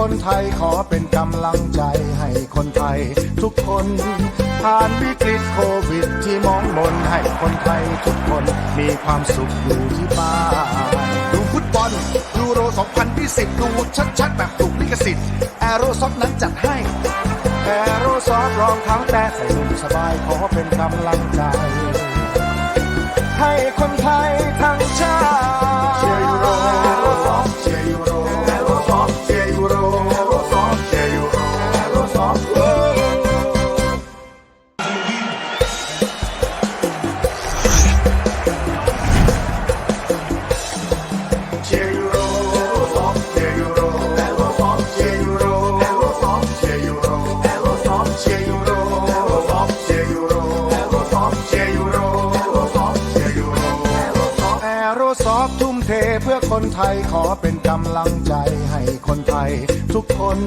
คนไทยขอเป็นกำลังใจให้คนไทย ทุกคนผ่านวิกฤตโควิดที่มองมนให้คนไทยทุกคนมีความสุขอยู่ที่บ้านดูฟุตบอลยูโร 2020 ดูชัดๆ แบบถูกลิขสิทธิ์แอโรซอฟนั้นจัดให้แอโรซอฟรองเท้าแตะใส่นุ่มสบายขอเป็นกำลังใจ ให้คนไทยทั้งชาติ ทยขอเป็นกำลังใจให้คนไทย ทุกคน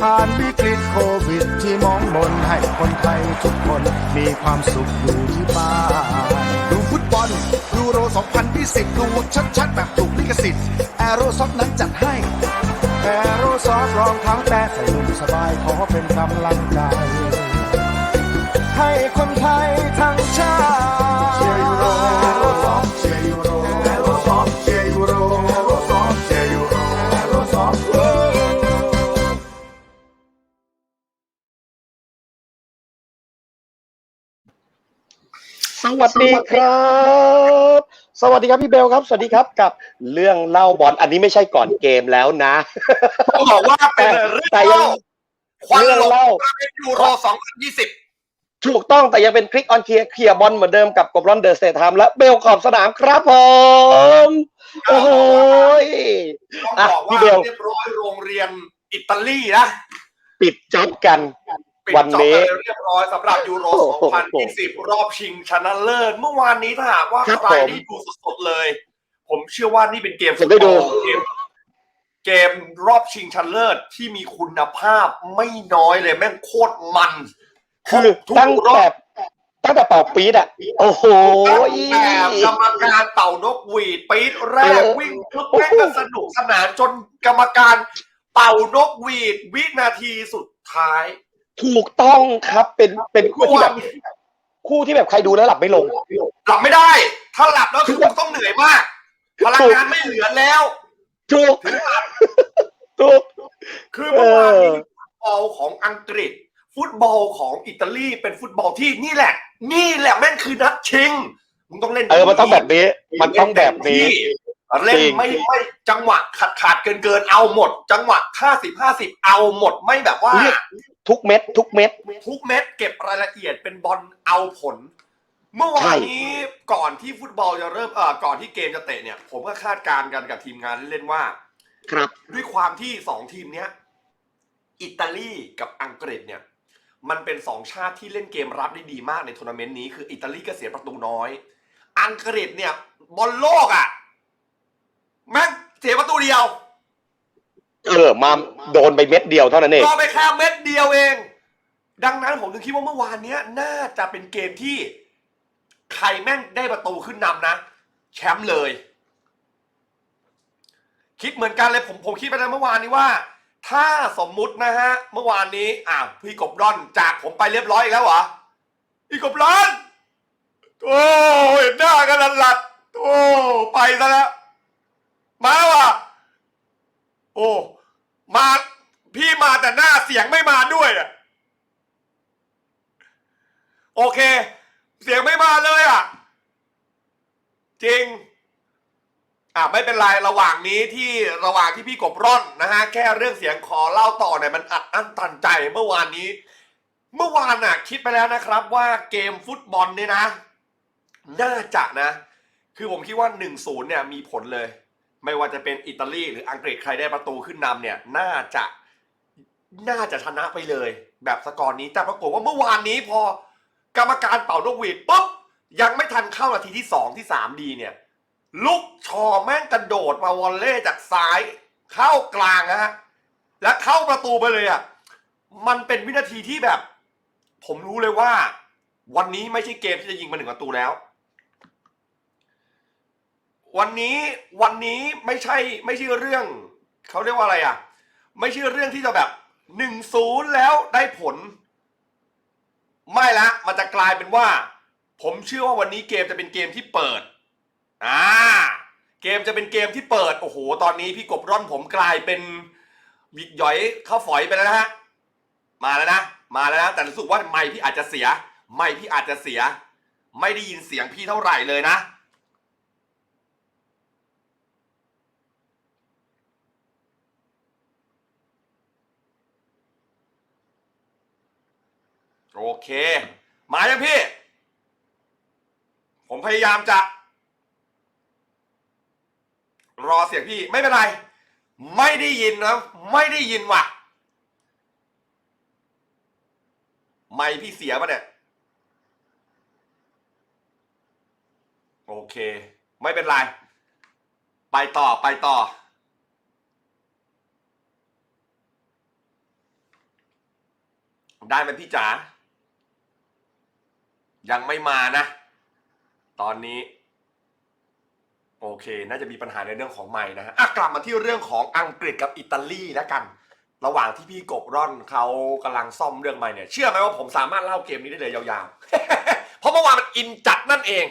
ผ่านวิกฤตโควิดที่มองมนให้คนไทยทุกคนมีความสุขอยู่ที่บ้านดูฟุตบอลยูโร 2020 ดูชัดๆ แบบถูกลิขสิทธิ์แอโรซอฟนั้นจัดให้แอโรซอฟรองเท้าแตะใส่นุ่มสบายขอเป็นกำลังใจ ให้คนไทยทั้งชา สวัสดีครับ สวัสดีครับพี่เบลครับ สวัสดีครับกับเรื่องเล่าบอลอันนี้ไม่ใช่ก่อนเกมแล้วนะต้องบอกว่าเป็นเรื่องแต่ยังเล่าควันเรื่องหลงเล่าเป็นยูโร2020ถูกต้องแต่ยังเป็นคลิกออนเคลียร์เคลียร์บอลเหมือนเดิมกับกบรอนเดอร์สเตทามและเบลขอบสนามครับผมโอ้โหยต้องอะบอกพี่ว่าเบลเรียบร้อยโรงเรียนอิตาลีนะปิดจ็อบกัน ปิดวันจอบนี้ไปเรียบร้อยสำหรับยูโร โอ้โห2020 รอบชิงชนะเลิศ เมื่อวานนี้ถ้าหากว่าครับใครผมที่ดูสดๆเลย ผมเชื่อว่านี่เป็นเกมผมได้ดู ฟุตบอลเกมเกมรอบชิงชนะเลิศที่มีคุณภาพไม่น้อยเลยแม่งโคตรมันคือทุกตั้งรอแต่บตั้งแต่เป่าปี๊ดอะ โอ้โหแบบกรรมการเป่านกหวีดปี๊ดแรกเออ วิ่งปุ๊บแม่งก็สนุกสนานจนกรรมการเป่านกหวีดวินาทีสุดท้าย ถูกต้องครับเป็นเป็นคู่ที่แบบคู่ที่แบบใครดูแล้วหลับไม่ลง หลับไม่ได้ ถ้าหลับแล้วคือคุณต้องเหนื่อยมาก พลังงานไม่เหลือแล้วถูกถูกคือเมื่อวานนี้เออฟุตบอลของอังกฤษ ฟุตบอลของอิตาลีเป็นฟุตบอลที่นี่แหละ นี่แหละแม่งคือนัดชิงมึงต้องเล่นเออมันต้องแบบนี้ มันต้องแบบนี้ เล่นจริงไม่ไม่จังหวะขาดขาดเกินเกินเอาหมด จังหวะห้าสิบห้าสิบเอาหมดไม่แบบว่าเรียกทุกเม็ด ทุกเม็ด ทุกเม็ดเก็บรายละเอียดเป็นบอลเอาผล เมื่อวานนี้ก่อนที่ฟุตบอลจะเริ่มเอ่อก่อนที่เกมจะเตะเนี่ย ผมก็คาดการณ์กันกับทีมงานเล่นๆว่า ครับ ด้วยความที่สองทีมเนี้ยอิตาลีกับอังกฤษเนี่ย มันเป็นสองชาติที่เล่นเกมรับได้ดีมากในทัวร์นาเมนต์นี้คืออิตาลีก็เสียประตูน้อย อังกฤษเนี่ยบอลโลกอะ่ะ แม่งเสียประตูเดียว เออ มาโดนไปเม็ดเดียวเท่านั้นเองก็ไปแค่เม็ดเดียวเอง ดังนั้นผมถึงคิดว่าเมื่อวานเนี้ย น่าจะเป็นเกมที่ ใครแม่งได้ประตูขึ้นนำนะ แชมป์เลย คิดเหมือนกันเลยผมผมคิดไปแล้วเมื่อวานนี้ว่า ถ้าสมมุตินะฮะ เมื่อวานนี้อ่าวพี่กบร่อนจากผมไปเรียบร้อยอีกแล้วเหรอพี่กบร่อนโอ้เห็นหน้ากันหลัดๆโอ้ไปซะแล้ว มาแล้วว่ะโอ้มาพี่มาแต่หน้าเสียงไม่มาด้วยอะโอเค เสียงไม่มาเลยอะ จริง อะไม่เป็นไรระหว่างนี้ที่ระหว่างที่พี่กบร่อนนะฮะ แค่เรื่องเสียงขอเล่าต่อเนี่ยมันอัดอั้นตันใจเมื่อวานนี้ เมื่อวานน่ะ คิดไปแล้วนะครับ ว่าเกมฟุตบอลเนี่ยนะ น่าจะนะ คือผมคิดว่า1นศูนย์เนี่ยมีผลเลย ไม่ว่าจะเป็นอิตาลีหรืออังกฤษใครได้ประตูขึ้นนำเนี่ยน่าจะน่าจะชนะไปเลย แบบสกอร์นี้แต่ปรากฏว่าเมื่อวานนี้พอกรรมการเป่านกหวีดปุ๊บยังไม่ทันเข้านาทีที่สองที่สามดีเนี่ยลุกชอแม่งกระโดดมาวอลเล่จากซ้าย เข้ากลางนะฮะและเข้าประตูไปเลยอะมันเป็นวินาทีที่แบบ ผมรู้เลยว่า วันนี้ไม่ใช่เกมที่จะยิงมาหนึ่งประตูแล้ว วันนี้วันนี้ไม่ใช่ไม่ใช่เรื่องเขาเรียกว่าอะไรอะ ไม่ใช่เรื่องที่จะแบบหนึ่งศูนย์แล้วได้ผล ไม่ละมันจะกลายเป็นว่า ผมเชื่อว่าวันนี้เกมจะเป็นเกมที่เปิดอ่าเกมจะเป็นเกมที่เปิด โอ้โห ตอนนี้พี่กบร่อนผมกลายเป็นบิกหย่อยเข้าฝอยไปแล้วนะฮะมาแล้วนะมาแล้วนะแต่รู้สึกว่าไม่พี่อาจจะเสีย ไม่พี่อาจจะเสีย ไม่ได้ยินเสียงพี่เท่าไหร่เลยนะ โอเค มายังพี่ ผมพยายามจะ รอเสียงพี่ไม่เป็นไร ไม่ได้ยินนะ ไม่ได้ยินว่ะ ไม่พี่เสียปะเนี่ย โอเค ไม่เป็นไร ไปต่อไปต่อได้ไหมพี่จ๋า ยังไม่มานะ ตอนนี้ โอเค น่าจะมีปัญหาในเรื่องของไม้นะฮะอะกลับมาที่เรื่องของอังกฤษกับอิตาลีแล้วกัน ระหว่างที่พี่กบร่อนเขากำลังซ่อมเรื่องไม้เนี่ย เชื่อไหมว่าผมสามารถเล่าเกมนี้ได้เลยยาวๆ เพราะเมื่อวานมันอินจัดนั่นเอง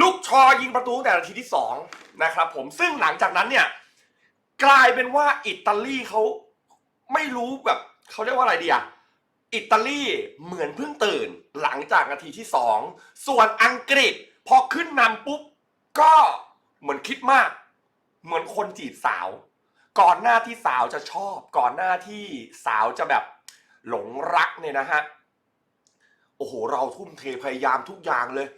ลูกชอยิงประตูตั้งแต่นาทีที่สองนะครับผมซึ่งหลังจากนั้นเนี่ย กลายเป็นว่าอิตาลีเขาไม่รู้แบบเขาเรียกว่าอะไรดีอะ อิตาลีเหมือนเพิ่งตื่นหลังจากนาทีที่สองส่วนอังกฤษพอขึ้นนำปุ๊บ ก็เหมือนคิดมาก เหมือนคนจีบสาว ก่อนหน้าที่สาวจะชอบ ก่อนหน้าที่สาวจะแบบหลงรักเนี่ยนะฮะ โอ้โห เราทุ่มเทพยายามทุกอย่างเลย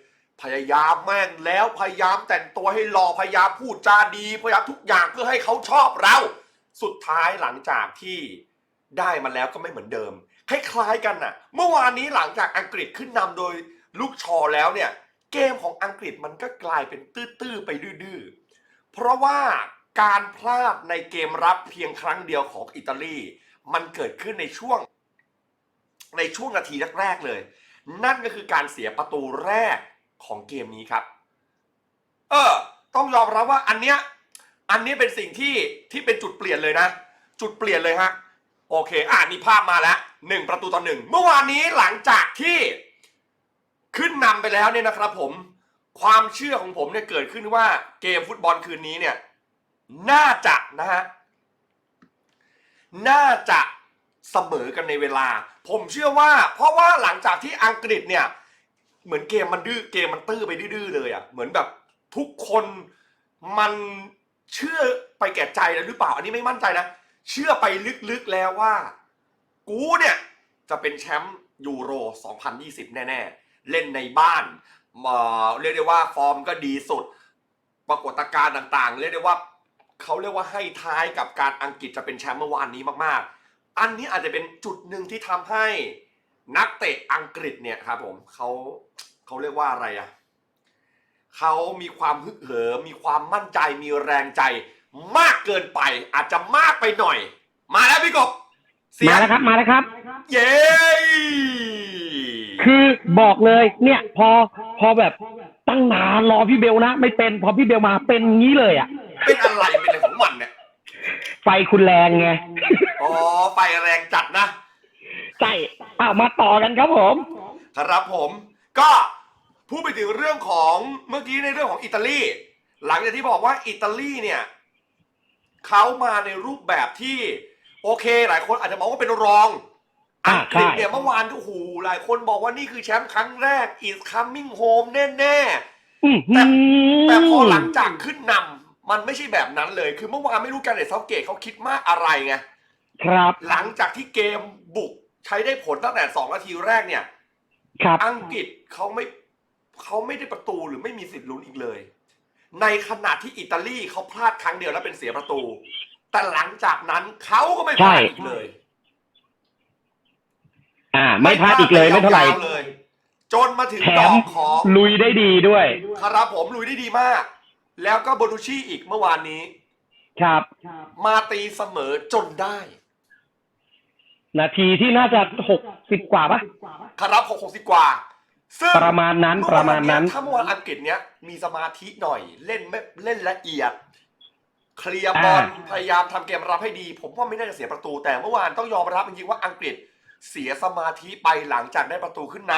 พยายามแม่งแล้วพยายามแต่งตัวให้หล่อพยายามพูดจาดีพยายามทุกอย่างเพื่อให้เขาชอบเรา สุดท้ายหลังจากที่ได้มาแล้วก็ไม่เหมือนเดิม คล้ายๆกันน่ะ เมื่อวานนี้หลังจากอังกฤษขึ้นนำโดยลูกชอแล้วเนี่ย เกมของอังกฤษมันก็กลายเป็นตื้อๆไปดื้อๆ เพราะว่าการพลาดในเกมรับเพียงครั้งเดียวของอิตาลี มันเกิดขึ้นในช่วง ในช่วงนาทีแรกๆเลย นั่นก็คือการเสียประตูแรกของเกมนี้ครับ เออ ต้องยอมรับว่าอันเนี้ยอันนี้เป็นสิ่งที่ที่เป็นจุดเปลี่ยนเลยนะ จุดเปลี่ยนเลยฮะ โอเค อ่านี่ภาพมาแล้ว หนึ่งประตูต่อหนึ่งเมื่อวานนี้หลังจากที่ขึ้นนำไปแล้วเนี่ยนะครับผมความเชื่อของผมเนี่ยเกิดขึ้นว่าเกมฟุตบอลคืนนี้เนี่ยน่าจะนะฮะน่าจะเสมอกันในเวลา ผมเชื่อว่า เพราะว่าหลังจากที่อังกฤษเนี่ย เหมือนเกมมันดื้อเกมมันตื้อไปดื้อเลยอะ่ะเหมือนแบบทุกคนมันเชื่อไปแก่ใจแล้วหรือเปล่า อันนี้ไม่มั่นใจนะ เชื่อไปลึกๆแล้วว่า กูเนี่ยจะเป็นแชมป์ยูโร 2020 แน่ๆ เล่นในบ้านเอ่อเรียกได้ว่าฟอร์มก็ดีสุด ปรากฏการณ์ต่างๆ เรียกได้ว่าเขาเรียกว่าให้ท้ายกับการอังกฤษจะเป็นแชมป์เมื่อวานนี้มากๆ อันนี้อาจจะเป็นจุดหนึ่งที่ทำให้นักเตะอังกฤษเนี่ยครับผมเขาเขาเรียกว่าอะไรอะเขามีความฮึกเหิมมีความมั่นใจมีแรงใจ มากเกินไปอาจจะมากไปหน่อย มาแล้วพี่กบ เสียมางแล้วครับมาแล้วครับ เย้คือบอกเลยเนี่ยพอพอแบบตั้งนานรอพี่เบลนะไม่เป็นพอพี่เบลมาเป็นงี้เลยอะเป็นอะไรเป็นอะไรของมันเนี่ยไฟคุณแรงไงอ๋อไฟแรงจัดนะใช่อ้าวมาต่อกันครับผม ครับผมก็พูดไปถึงเรื่องของเมื่อกี้ในเรื่องของอิตาลี หลังจากที่บอกว่าอิตาลีเนี่ยเขามาในรูปแบบที่ โอเค หลายคนอาจจะมองว่าเป็นรองอ่าอังกฤษใช่เนี่ยเมื่อวานโอ้โหหลายคนบอกว่านี่คือแชมป์ครั้งแรก is coming home แน่ๆอื้อหืแต่อแต่พอหลังจากขึ้นนำมันไม่ใช่แบบนั้นเลย คือเมื่อวานไม่รู้การเดชเซาเกตเขาคิดมากอะไรไงครับ หลังจากที่เกมบุกใช้ได้ผลตั้งแต่สองนาทีแรกเนี่ย ครับอังกฤษเขาไม่เขาไม่ได้ประตูหรือไม่มีสิทธิ์ลุ้นอีกเลย ในขณะที่อิตาลีเขาพลาดครั้งเดียวแล้วเป็นเสียประตู แต่หลังจากนั้นเขาก็ไม่พลาดอีกเลย อ่า ไม่พลาดอีกเลยไม่เท่าไหร่ยาวๆเลยจนมาถึงแถดอมกของลุยได้ดีด้วย ครับผมลุยได้ดีมาก แล้วก็โบนูชีอีกเมื่อวานนี้ ครับ มาตีเสมอจนได้ นาทีที่น่าจะหกสิบกว่าปะครับหกหกสิบกว่า ซึ่งประมาณนั้นเอประมาณนั้น ถ้าเมื่อวานอังกฤษเนี้ยมีสมาธิหน่อย เล่นไม่เล่นละเอียด เคลียร์บอลพยายามทำเกมรับให้ดี ผมว่าไม่น่าจะเสียประตู แต่เมื่อวานต้องยอมรับจริงๆว่าอังกฤษเสียสมาธิไปหลังจากได้ประตูขึ้นน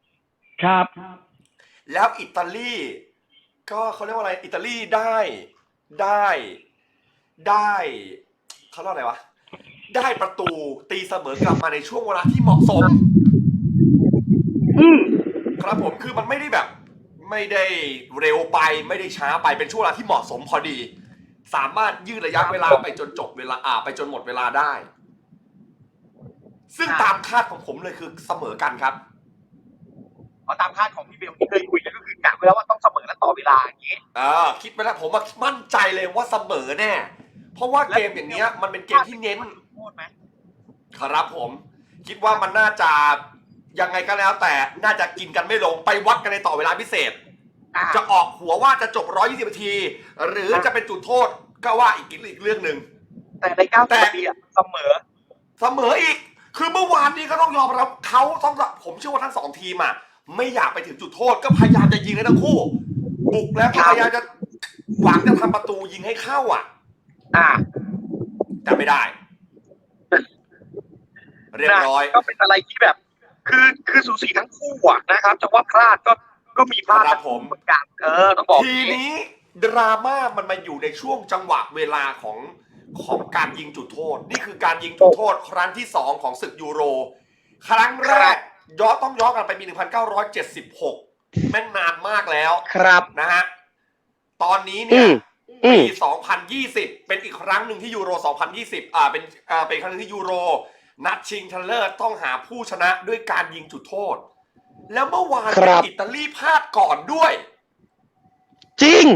ำครับ แล้วอิตาลีก็เขาเรียกว่าอะไรอิตาลีได้ได้ได้เขาเรียกว่าอะไรวะได้ประตูตีเสมอกลับมาในช่วงเวลาที่เหมาะสมอืมครับผมคือมันไม่ได้แบบ ไม่ได้เร็วไปไม่ได้ช้าไปเป็นช่วงเวลาที่เหมาะสมพอดี สามารถยืดระยะเวลาไปจนจบเวลาอ่าไปจนหมดเวลาได้ ซึ่งตามคาดของผมเลยคือเสมอกันครับเพราะตามคาดของพี่เบลที่เคยคุยกันก็คือกะไว้แล้วว่าต้องเสมอและต่อเวลาอย่างนี้อ่าคิดไปแล้วผมว่ามั่นใจเลยว่าเสมอแน่เพราะว่าเกมอย่างเนี้ย มันเป็นเกมที่เน้นโทษไหมครับผม คิดว่ามันน่าจะยังไงก็แล้ว แต่น่าจะกินกันไม่ลงไปวัดกันในต่อเวลาพิเศษอ่าจะออกหัวว่าจะจบ 120 นาที หรือจะเป็นจุดโทษ ก็ว่าอีกอีกเรื่องหนึ่ง แต่ในเก้าแต่สิบนาทีอะเสมอ เสมออีก คือเมื่อวานนี้ก็ต้องยอมรับเขาต้องผมเชื่อว่าทั้งสองทีมอะไม่อยากไปถึงจุดโทษก็พยายามจะยิงให้ทั้งคู่ บุกแล้วก็พยายามจะหวังจะทำประตูยิงให้เข้าอะ อ่าแต่ไม่ได้ เรียบร้อย ก็เป็นอะไรที่แบบ คือคือสูสีทั้งคู่อะนะครับจะว่าพลาดก็ก็มีพลาดครับผม เหมือนกันเออต้องบอกทีนี้ ดราม่ามันมาอยู่ในช่วงจังหวะเวลาของของการยิงจุดโทษ นี่คือการยิงจุดโทษ ครั้งที่สองของศึกยูโร ครั้งแรกย้อนต้องย้อนกลันไปปี 1976 แม่งนานมากแล้วครับนะฮะตอนนี้อืเนี่ยมอืปีม2020 เป็นอีกครั้งหนึ่งที่ยูโร 2020 อ่าเป็นอ่าเป็นครั้งหนึงที่ยูโร นัดชิงชนะเลิศต้องหาผู้ชนะด้วยการยิงจุดโทษ แล้วเมื่อวานครับอิตาลีพลาดก่อนด้วย จริง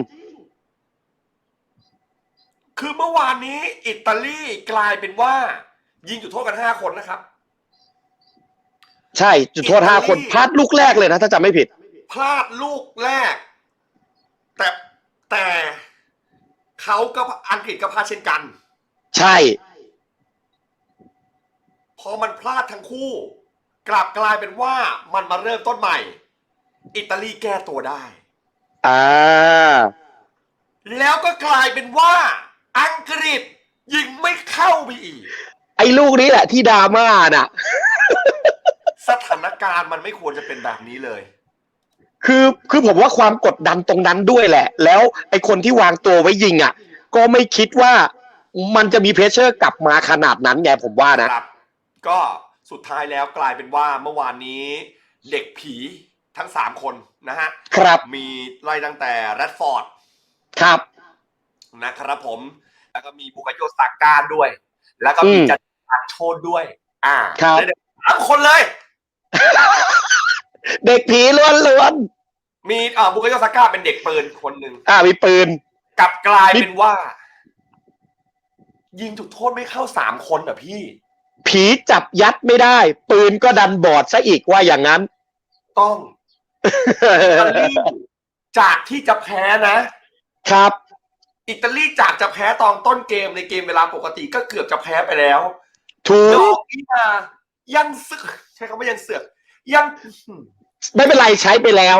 คือเมื่อวานนี้อิตาลีกลายเป็นว่า ยิงจุดโทษกันห้าคนนะครับ ใช่จุดโทษห้าคนพลาดลูกแรกเลยนะ ถ้าจำไม่ผิด พลาดลูกแรก แต่แต่เขาก็อังกฤษก็พลาดเช่นกัน ใช่ พอมันพลาดทั้งคู่ กลับกลายเป็นว่ามันมาเริ่มต้นใหม่ อิตาลีแก้ตัวได้ อ่า แล้วก็กลายเป็นว่า อังกฤษยิงไม่เข้าไปอีก ไอ้ลูกนี้แหละที่ดราม่าน่ะ สถานการณ์มันไม่ควรจะเป็นแบบนี้เลย คือคือผมว่าความกดดันตรงนั้นด้วยแหละ แล้วไอ้คนที่วางตัวไว้ยิงอะ ก็ไม่คิดว่ามันจะมีเพรสเชอร์กลับมาขนาดนั้นไงผมว่านะ ครับ ก็สุดท้ายแล้วกลายเป็นว่าเมื่อวานนี้เด็กผีทั้งสามคนนะฮะ ครับ มีไล่ตั้งแต่แรดฟอร์ด ครับ นะครับผม แล้วก็มีบุกาโยซาก้าด้วย แล้วก็มีอืมจัดการโชดด้วย อ่าครับได้สามคนเลย เด็กผีล้วนล้วนมีอ่าบุกาโยซาก้าเป็นเด็กปืนคนหนึ่งๆอ่ามีปืนกลับกลายเป็นว่า ยิงจุดโทษไม่เข้าสามคนอะพี่ ผีจับยัดไม่ได้ ปืนก็ดันบอดซะอีกว่าอย่างนั้น ต้องอิตาลีจากที่จะแพ้นะครับ อิตาลีจากจะแพ้ตอนต้นเกมในเกมเวลาปกติก็เกือบจะแพ้ไปแล้วถูดอกกนี้มายังเสือกใช้คำว่ายังเสือก ยังไม่เป็นไรใช้ไปแล้ว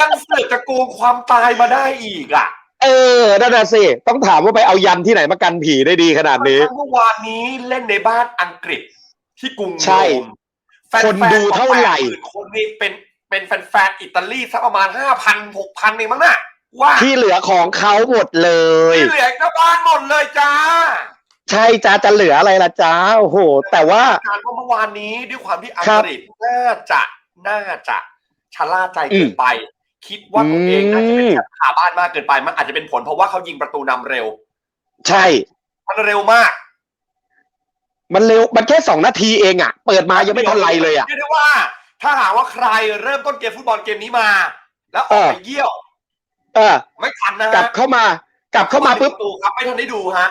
ยังเสือกจะโกงความตายมาได้อีกอะ เออนั่นน่ะสิ ต้องถามว่าไปเอายันที่ไหนมากันผีได้ดีขนาดนี้ เมื่อวานนี้เล่นในบ้านอังกฤษที่กรุงใช่โรมแฟๆคนดูเท่าไหร่80,000คนนี่เป็นเป็นแฟนๆอิตาลีสักประมาณห้าพันหกพันเองมั้งน่ะ ว่าที่เหลือของเขาหมดเลย ที่เหลือก็บ้านหมดเลยจ้า ใช่จ้าจะเหลืออะไรล่ะจ้าโอ้โห แต่ว่าการว่าเมื่อวานนี้ด้วยความที่อังครับกฤษน่าจะน่าจะชะล่าใจเกินไป คิดว่าตัวเองน่าจะเป็นแชมป์คาบ้านมากเกินไปมันอาจจะเป็นผลเพราะว่าเขายิงประตูนำเร็ว ใช่ มันเร็วมาก มันเร็วมันแค่สองนาทีเองอะ เปิดมายังไม่ทันไรเลยอะเรียกได้ว่า ถ้าหากว่าใครเริ่มต้นเกมฟุตบอลเกมนี้มา แล้วออกไปเยี่ยว เออไม่ทันนะกลัฮะบเข้ามา กลับเข้ามาปุ๊บประตูครับไม่ทันได้ดูฮะ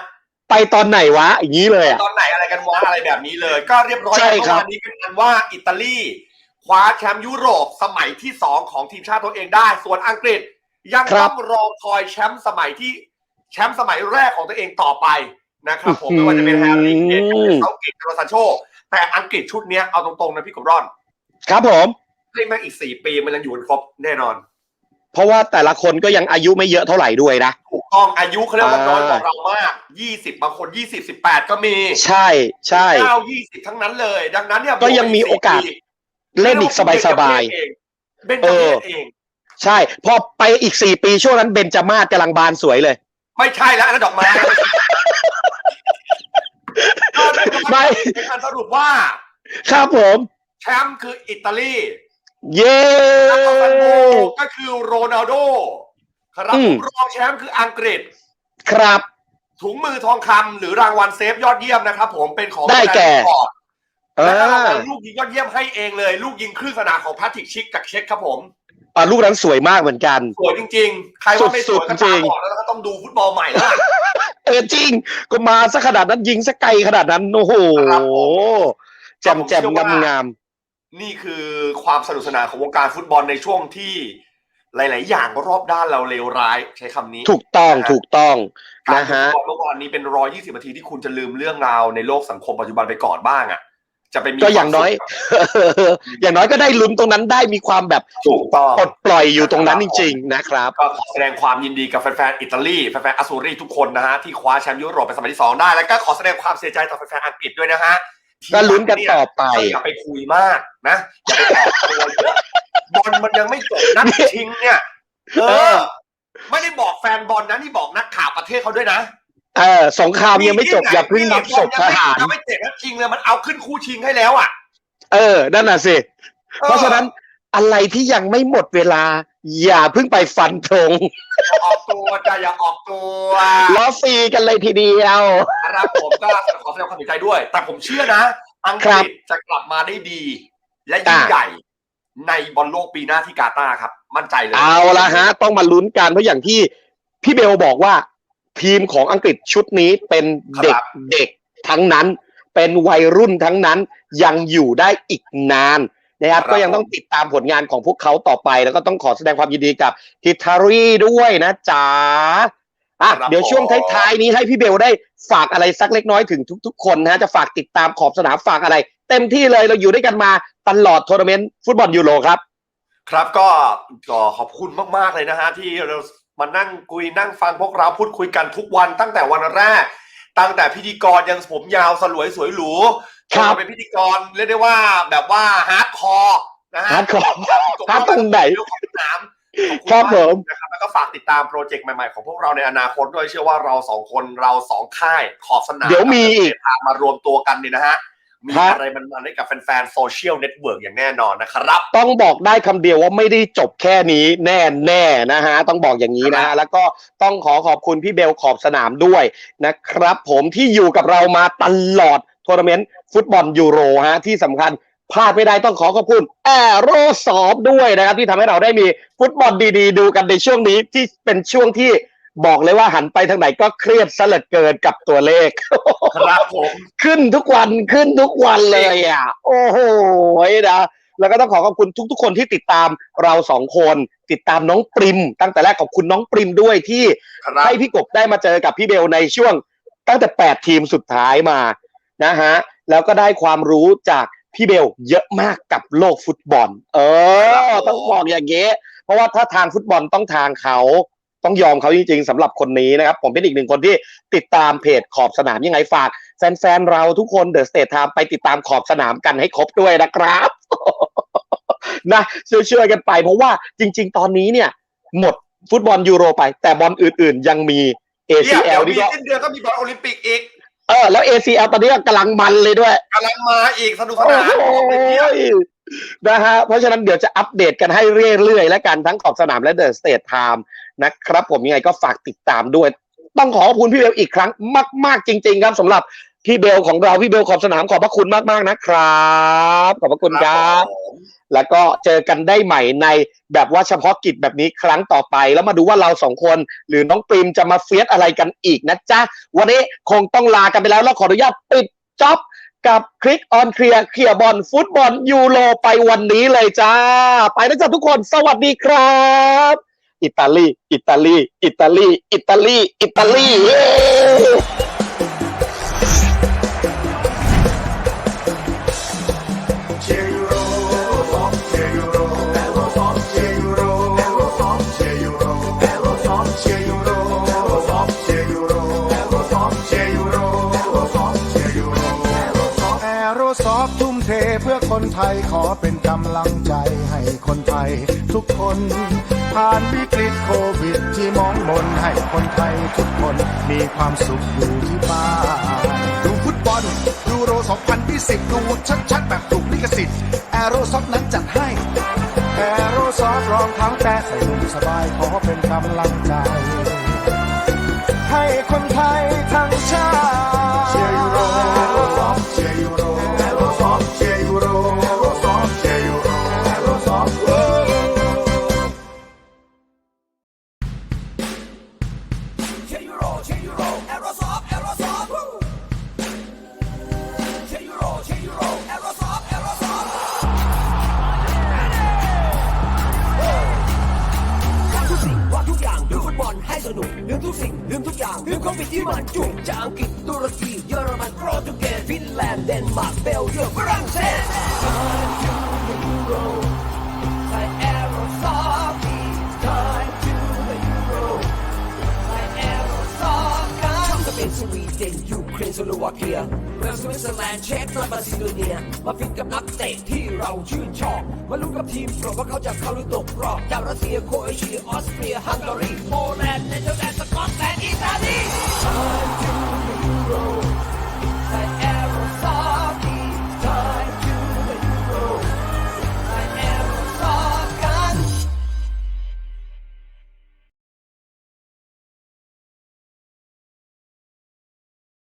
ไปตอนไหนวะ อย่างนี้เลยอะ ตอนไหนอะไรกันวะอะไรแบบนี้เลย ก็เรียบร้อยใช่แล้วครับ เมื่อวานนี้เป็นอันว่าอิตาลีคว้าแชมป์ยุโรปสมัยที่สองของทีมชาติตัวเองได้ ส่วนอังกฤษยังต้องรอคอยแชมป์สมัยที่แชมป์สมัยแรกของตัวเองต่อไปนะครับผมไม่ว่าจะเป็นแฮร์รี่เกนเซาเกตโรซานโช แต่อังกฤษชุดเนี้ยเอาตรงๆนะพี่กบรอน ครับผม เล่นมาอีกสี่ปีมันยังอยู่กันครบแน่นอน เพราะว่าแต่ละคนก็ยังอายุไม่เยอะเท่าไหร่ด้วยนะ ถูกต้องอายุเขาเรียกว่าน้อยกว่าอ่าเรามากยี่สิบบางคนยี่สิบสิบแปดก็มีใช่ใช่เก้ายี่สิบทั้งนั้นเลย ดังนั้นเนี่ยก็ยังมีโอกาสเล่นอีกสบายสบายเบนจาเมสเองๆใช่ พอไปอีกสี่ปีช่วงนั้นเบนจามาศกำลังบานสวยเลย ไม่ใช่แล้วอันนั้นดอกไม้ไม่เป็นการสรุปว่า ครับผม แชมป์คืออิตาลี เย้แล้วก็ฟันโบก็คือโรนัลโดครับอืมรองแชมป์คืออังกฤษ ครับ ถุงมือทองคำหรือรางวัลเซฟยอดเยี่ยมนะครับผมเป็นของได้แก่ฟอร์ดอ่และรางาวัลลูกยิงยอดเยี่ยมให้เองเลย ลูกยิงครึ่งสนามของแพทริกชิกจากเช็กครับผมอ่าลูกนั้นสวยมากเหมือนกัน สวยจริง ๆ ใครว่าไม่สวยก็สุตาดๆจริงบอดแล้วก็ต้องดูฟุตบอลใหม่แล้วล่ะ เออจริง ก็มาซะขนาดนั้นยิงซะไกลขนาดนั้น โอ้โหครับผม แจ่มแจ่มผมเชื่งาอมว่างาม นี่คือความสนุกสนานของวงการฟุตบอลในช่วงที่หลาย ๆ อย่างรอบด้านเราเลวร้ายใช้คำนี้ถูกต้องนะฮะถูกต้องการนะฮะดูฟุตบอลเมื่อวานนี้เป็นร้อยยี่สิบนาทีที่คุณจะลืมเรื่องราวในโลกสังคมปัจจุบันไปก่อนบ้างอะจะไปมีก็อย่างน้อยควมสุขอย่างน้อยก็ได้ลุ้นตรงนั้นได้มีความแบบถูกต้องปลดปล่อยอยู่ตรงนั้นจริง ๆ นะครับก็ขอแสดงความยินดีกับแฟน ๆ อิตาลีแฟน ๆอสซูรีทุกคนนะฮะที่คว้าแชมป์ยุโรปเป็นสมัยที่สองได้ แล้วก็ขอแสดงความเสียใจต่อแฟน ๆ อังกฤษด้วยนะฮะ ก็ลุ้นกันต่อไปอย่าไปคุยมากนะอย่าไปออกตัวเยอะบอลมันยังไม่จบนัดชิงเนี่ยเอเอออ ไม่ได้บอกแฟนบอลนะนี่บอกนักข่าวประเทศเขาด้วยนะเออสงครามยังไม่จบอย่าเพิ่งนับศพทหารยังไม่เจ็บนัดชิงเลยมันเอาขึ้นคู่ชิงให้แล้วอะ เออนั่นน่ะสิเพราะฉะนั้นอะไรที่ยังไม่หมดเวลา อย่าเพิ่งไปฟันธงอย่าออกตัวจะอย่าออกตัวล้อฟรีกันเลยทีเดียวครับผมก็ขอแสดงความเสียใจด้วย แต่ผมเชื่อนะ อังคกรับฤษจะกลับมาได้ดี และยิ่งอ่าใหญ่ในบอลโลกปีหน้าที่กาตาร์ครับ มั่นใจเลย เอาละฮะ ต้องมาลุ้นกันเพราะอย่างที่พี่เบลบอกว่า ทีมของอังกฤษชุดนี้เป็นเด็กเด็กทั้งนั้น เป็นวัยรุ่นทั้งนั้นยังอยู่ได้อีกนาน นะครับก็ยังต้องติดตามผลงานของพวกเขาต่อไป แล้วก็ต้องขอแสดงความยินดีกับฮิทารีด้วยนะจ๊ะอะเดี๋ยวช่วงท้ายๆนี้ให้พี่เบลได้ฝากอะไรสักเล็กน้อยถึงทุก ๆ คนนะจะฝากติดตามขอบสนามฝากอะไร เต็มที่เลยเราอยู่ด้วยกันมาตลอดทัวร์นาเมนต์ฟุตบอลยูโรครับ ครับก็ก็ขอบคุณมากๆเลยนะฮะที่เรามานั่งคุยนั่งฟังพวกเราพูดคุยกันทุกวันตั้งแต่วันแรก ตั้งแต่พิธีกรยังผมยาวสลวยสวยหรู ครับจนมาเป็นพิธีกรเรียกได้ว่าแบบว่าฮาร์ดคอร์นะฮะฮาร์ดคอร์ฮาร์ดตรงไหนเรื่องของสนามขอบคุณครับผมากนะครับแล้วก็ฝากติดตามโปรเจกต์ใหม่ๆ ของพวกเราในอนาคตด้วยเชื่อว่าเราสองคนเราสองค่ายขอบสนามเดี๋ยวมีอีกทางมารวมตัวกันเนี่ยนะฮะมีครับอะไรมันๆให้กับแฟนๆโซเชียลเน็ตเวิร์กอย่างแน่นอนนะครับ ต้องบอกได้คำเดียวว่าไม่ได้จบแค่นี้แน่แน่ๆนะฮะ ต้องบอกอย่างนี้นะครัฮะบแล้วก็ต้องขอขอบคุณพี่เบลขอบสนามด้วยนะครับ ผมที่อยู่กับเรามาตลอดทัวร์นาเมนต์ ฟุตบอลยูโรฮะที่สำคัญพลาดไม่ได้ต้องขอขอบคุณแอโรซอฟด้วยนะครับ ที่ทำให้เราได้มีฟุตบอลดีๆ ดูกันในช่วงนี้ที่เป็นช่วงที่บอกเลยว่าหันไปทางไหนก็เครียดซะเหลือเกินกับตัวเลข ครับผม ขึ้นทุกวันขึ้นทุกวันเลยอะ โอ้โหนะแล้วก็ต้องขอขอบคุณทุกๆ คนที่ติดตามเราสองคน ติดตามน้องปริม ตั้งแต่แรกขอบคุณน้องปริมด้วยที่ครับ ให้พี่กบได้มาเจอกับพี่เบลในช่วง ตั้งแต่ 8 ทีมสุดท้ายมานะฮะ แล้วก็ได้ความรู้จากพี่เบลเยอะมากกับโลกฟุตบอล เออ ต้องบอกอย่างเงี้ยเพราะว่าถ้าทางฟุตบอลต้องทางเขาต้องยอมเขาจริงๆสำหรับคนนี้นะครับ ผมเป็นอีกหนึ่งคนที่ติดตามเพจขอบสนามยังไงฝาก แฟนๆเราทุกคนเดอะสเตทไทม์ไปติดตามขอบสนามกันให้ครบด้วยนะครับนะช่วยๆกันไป เพราะว่าจริง ๆ ตอนนี้เนี่ย หมดฟุตบอลยูโรไป แต่บอลอื่นๆ ยังมีเดี๋ยว ACL มีนี่ก็สิ้นเดือนก็มีบอลโอลิมปิกอีก เออแล้ว ACL ตอนนี้ก็กำลังมันเลยด้วยกำลังมาอีกสนุกสโอ้นานโหบอกเลยเนี่ยนะฮะเพราะฉะนั้นเดี๋ยวจะอัปเดตกันให้เรื่อยๆ และกันทั้งขอบสนามและเดอะสเตทไทม์นะครับ ผมยังไงก็ฝากติดตามด้วย ต้องขอขอบคุณพี่เบลอีกครั้งมาก ๆ จริง ๆ ครับสำหรับ พี่เบลของเราพี่เบลขอบสนามขอบพระคุณมากๆนะครับ ขอบพระคุณครับ แล้วก็เจอกันได้ใหม่ในแบบว่าเฉพาะกิจแบบนี้ครั้งต่อไป แล้วมาดูว่าเราสองคน หรือน้องปริมจะมาเฟียสอะไรกันอีกนะจ๊ะ วันนี้คงต้องลากันไปแล้วแล้วขออนุญาตปิดจ็อบกับคลิกออนเคลียร์เคลียร์บอลฟุตบอลยูโรไปวันนี้เลยจ้า ไปแล้วจ้ะทุกคนสวัสดีครับอิตาลี อิตาลี อิตาลี อิตาลี อิตาลี คนไทยขอเป็นกำลังใจให้คนไทยทุกคน ผ่านวิกฤตโควิดที่มองมนให้คนไทยทุกคนมีความสุขอยู่ที่บ้านดูฟุตบอลยูโร 2020 ดูชัดๆ แบบถูกลิขสิทธิ์แอโรซอฟนั้นจัดให้แอโรซอฟรองเท้าแตะใส่นุ่มสบายขอเป็นกำลังใจ ให้คนไทยทั้งชาติ สโลวาเกียเวลส์สวิตเซอร์แลนด์เช็กและมาซิโดเนีย มาฟิตกับนักเตะที่เราชื่นชอบ มาลุ้นกับทีมโปรดว่าเขาจะเข้าหรือตกรอบจากรัสเซียโคเอเชียออสเตรีย ฮังการีโปแลนด์เนเธอร์แลนด์สกอตแลนด์อิตาลี